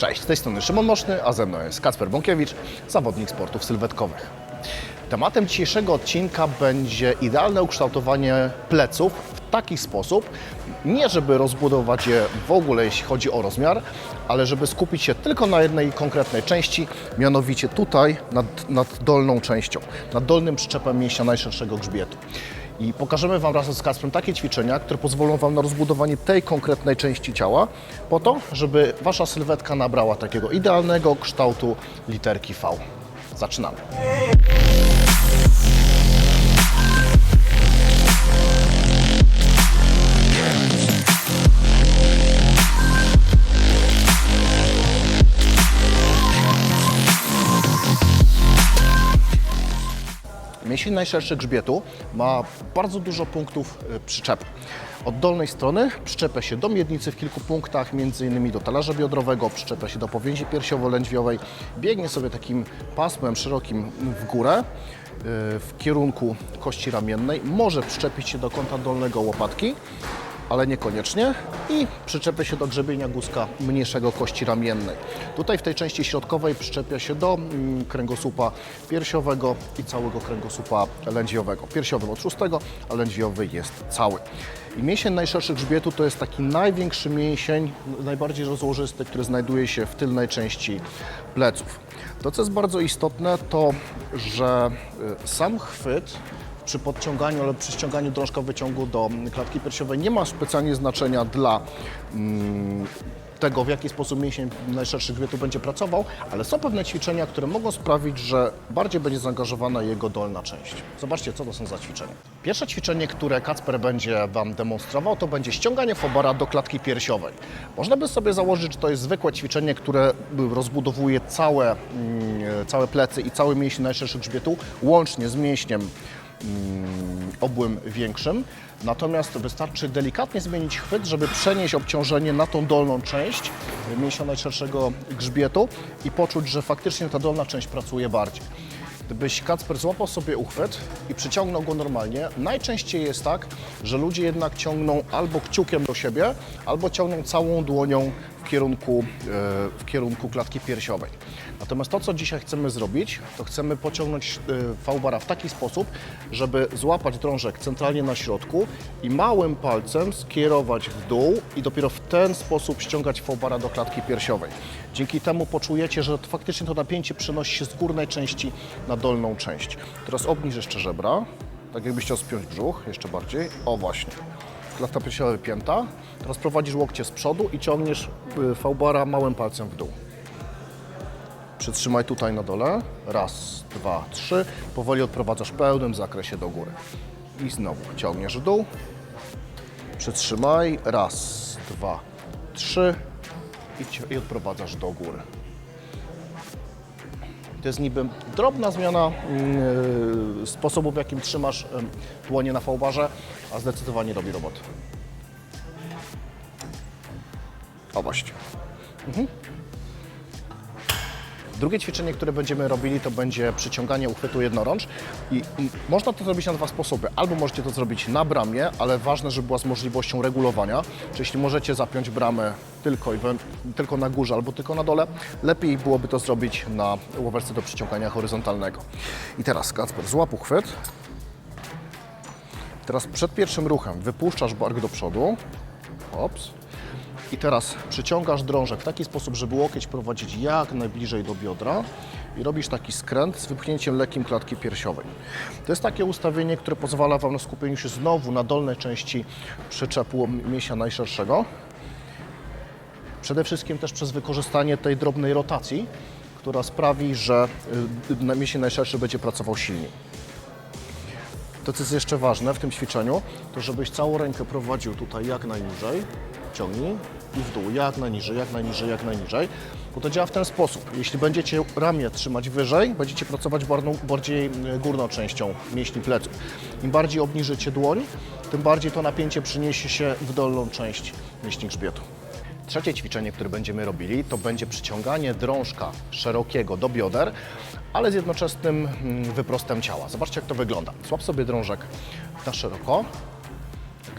Cześć, z tej strony Szymon Moszny, a ze mną jest Kacper Bąkiewicz, zawodnik sportów sylwetkowych. Tematem dzisiejszego odcinka będzie idealne ukształtowanie pleców w taki sposób, nie żeby rozbudować je w ogóle jeśli chodzi o rozmiar, ale żeby skupić się tylko na jednej konkretnej części, mianowicie tutaj nad, nad dolną częścią, nad dolnym przyczepem mięśnia najszerszego grzbietu. I pokażemy Wam razem z Kasprem takie ćwiczenia, które pozwolą Wam na rozbudowanie tej konkretnej części ciała, po to, żeby Wasza sylwetka nabrała takiego idealnego kształtu literki V. Zaczynamy. Mięsień najszerszy grzbietu ma bardzo dużo punktów y, przyczepy. Od dolnej strony przyczepia się do miednicy w kilku punktach, m.in. do talarza biodrowego, przyczepia się do powięzi piersiowo-lędźwiowej, biegnie sobie takim pasmem szerokim w górę y, w kierunku kości ramiennej, może przyczepić się do kąta dolnego łopatki, ale niekoniecznie i przyczepia się do grzebienia guzka mniejszego kości ramiennej. Tutaj w tej części środkowej przyczepia się do mm, kręgosłupa piersiowego i całego kręgosłupa lędźwiowego. Piersiowy od szóstego, a lędźwiowy jest cały. I mięsień najszerszy grzbietu to jest taki największy mięsień, najbardziej rozłożysty, który znajduje się w tylnej części pleców. To, co jest bardzo istotne, to że y, sam chwyt przy podciąganiu lub przy ściąganiu drążka wyciągu do klatki piersiowej nie ma specjalnie znaczenia dla mm, tego, w jaki sposób mięsień najszerszy grzbietu będzie pracował, ale są pewne ćwiczenia, które mogą sprawić, że bardziej będzie zaangażowana jego dolna część. Zobaczcie, co to są za ćwiczenia. Pierwsze ćwiczenie, które Kacper będzie Wam demonstrował, to będzie ściąganie fobara do klatki piersiowej. Można by sobie założyć, że to jest zwykłe ćwiczenie, które rozbudowuje całe, mm, całe plecy i cały mięsień najszerszy grzbietu, łącznie z mięśniem obłym większym. Natomiast wystarczy delikatnie zmienić chwyt, żeby przenieść obciążenie na tą dolną część mięśnia najszerszego grzbietu i poczuć, że faktycznie ta dolna część pracuje bardziej. Gdybyś Kacper złapał sobie uchwyt i przyciągnął go normalnie, najczęściej jest tak, że ludzie jednak ciągną albo kciukiem do siebie, albo ciągną całą dłonią kierunku, e, w kierunku klatki piersiowej. Natomiast to, co dzisiaj chcemy zrobić, to chcemy pociągnąć e, V-bara w taki sposób, żeby złapać drążek centralnie na środku i małym palcem skierować w dół i dopiero w ten sposób ściągać V-bara do klatki piersiowej. Dzięki temu poczujecie, że faktycznie to napięcie przenosi się z górnej części na dolną część. Teraz obniż jeszcze żebra, tak jakbyś chciał spiąć brzuch, jeszcze bardziej. O właśnie. Klatka piersiowa wypięta. Teraz prowadzisz łokcie z przodu i ciągniesz y, V-bara małym palcem w dół. Przytrzymaj tutaj na dole. Raz, dwa, trzy. Powoli odprowadzasz w pełnym zakresie do góry. I znowu ciągniesz w dół. Przytrzymaj. Raz, dwa, trzy. I, i odprowadzasz do góry. To jest niby drobna zmiana yy, sposobu, w jakim trzymasz dłonie na fałbarze, a zdecydowanie robi robotę. O właśnie. Drugie ćwiczenie, które będziemy robili, to będzie przyciąganie uchwytu jednorącz i można to zrobić na dwa sposoby. Albo możecie to zrobić na bramie, ale ważne, żeby była z możliwością regulowania. Czyli jeśli możecie zapiąć bramę tylko, i tylko na górze albo tylko na dole, lepiej byłoby to zrobić na łowerce do przyciągania horyzontalnego. I teraz Kacper, złap uchwyt. Teraz przed pierwszym ruchem wypuszczasz bark do przodu. Ops. I teraz przyciągasz drążek w taki sposób, żeby łokieć prowadzić jak najbliżej do biodra i robisz taki skręt z wypchnięciem lekkim klatki piersiowej. To jest takie ustawienie, które pozwala Wam na skupieniu się znowu na dolnej części przyczepu mięsia najszerszego. Przede wszystkim też przez wykorzystanie tej drobnej rotacji, która sprawi, że y, mięsień najszerszy będzie pracował silniej. To, co jest jeszcze ważne w tym ćwiczeniu, to żebyś całą rękę prowadził tutaj jak najniżej, ciągnij i w dół, jak najniżej, jak najniżej, jak najniżej, bo to działa w ten sposób. Jeśli będziecie ramię trzymać wyżej, będziecie pracować bardziej e, górną częścią mięśni pleców. Im bardziej obniżycie dłoń, tym bardziej to napięcie przyniesie się w dolną część mięśni grzbietu. Trzecie ćwiczenie, które będziemy robili, to będzie przyciąganie drążka szerokiego do bioder, ale z jednoczesnym mm, wyprostem ciała. Zobaczcie, jak to wygląda. Złap sobie drążek na szeroko,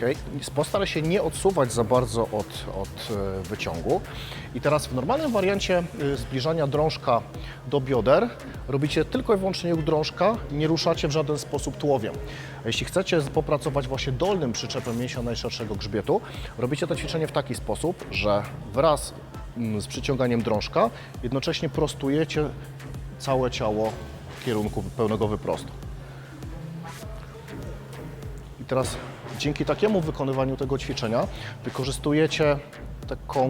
Okay? Postaraj się nie odsuwać za bardzo od, od e, wyciągu. I teraz w normalnym wariancie y, zbliżania drążka do bioder robicie tylko i wyłącznie u drążka, nie ruszacie w żaden sposób tułowiem. Jeśli chcecie popracować właśnie dolnym przyczepem mięśnia najszerszego grzbietu, robicie to ćwiczenie w taki sposób, że wraz mm, z przyciąganiem drążka jednocześnie prostujecie całe ciało w kierunku pełnego wyprostu. I teraz dzięki takiemu wykonywaniu tego ćwiczenia wykorzystujecie taką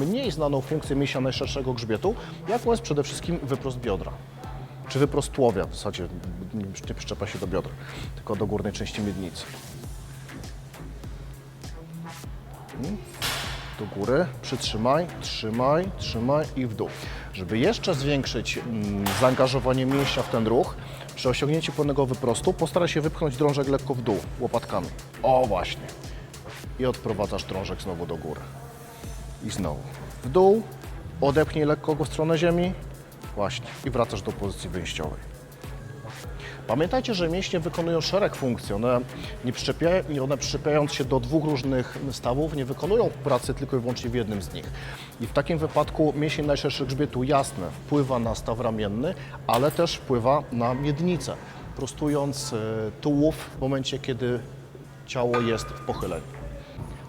mniej znaną funkcję mięśnia najszerszego grzbietu, jaką jest przede wszystkim wyprost biodra. Czy wyprost tułowia w zasadzie, nie przyczepa się do biodra, tylko do górnej części miednicy. Mhm. Do góry, przytrzymaj, trzymaj, trzymaj i w dół. Żeby jeszcze zwiększyć mm, zaangażowanie mięśnia w ten ruch, przy osiągnięciu pełnego wyprostu postaraj się wypchnąć drążek lekko w dół, łopatkami. O właśnie. I odprowadzasz drążek znowu do góry. I znowu. W dół, odepchnij lekko go w stronę ziemi. Właśnie. I wracasz do pozycji wyjściowej. Pamiętajcie, że mięśnie wykonują szereg funkcji. One, nie przyczepia, nie- one przyczepiając się do dwóch różnych stawów, nie wykonują pracy tylko i wyłącznie w jednym z nich. I w takim wypadku mięsień najszerszych grzbietu jasne wpływa na staw ramienny, ale też wpływa na miednicę, prostując e, tułów w momencie, kiedy ciało jest w pochyleniu.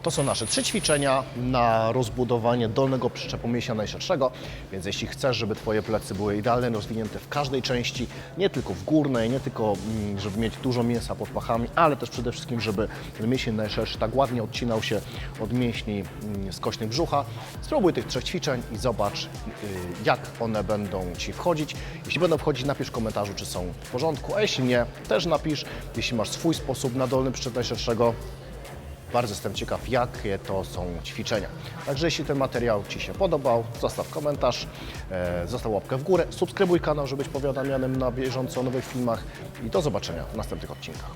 To są nasze trzy ćwiczenia na rozbudowanie dolnego przyczepu mięśnia najszerszego, więc jeśli chcesz, żeby Twoje plecy były idealnie rozwinięte w każdej części, nie tylko w górnej, nie tylko, mm, żeby mieć dużo mięsa pod pachami, ale też przede wszystkim, żeby ten mięsień najszerszy tak ładnie odcinał się od mięśni mm, skośnych brzucha, spróbuj tych trzech ćwiczeń i zobacz, y, jak one będą Ci wchodzić. Jeśli będą wchodzić, napisz w komentarzu, czy są w porządku, a jeśli nie, też napisz, jeśli masz swój sposób na dolny przyczep najszerszego, bardzo jestem ciekaw, jakie to są ćwiczenia. Także jeśli ten materiał Ci się podobał, zostaw komentarz, e, zostaw łapkę w górę, subskrybuj kanał, żeby być powiadamianym na bieżąco o nowych filmach i do zobaczenia w następnych odcinkach.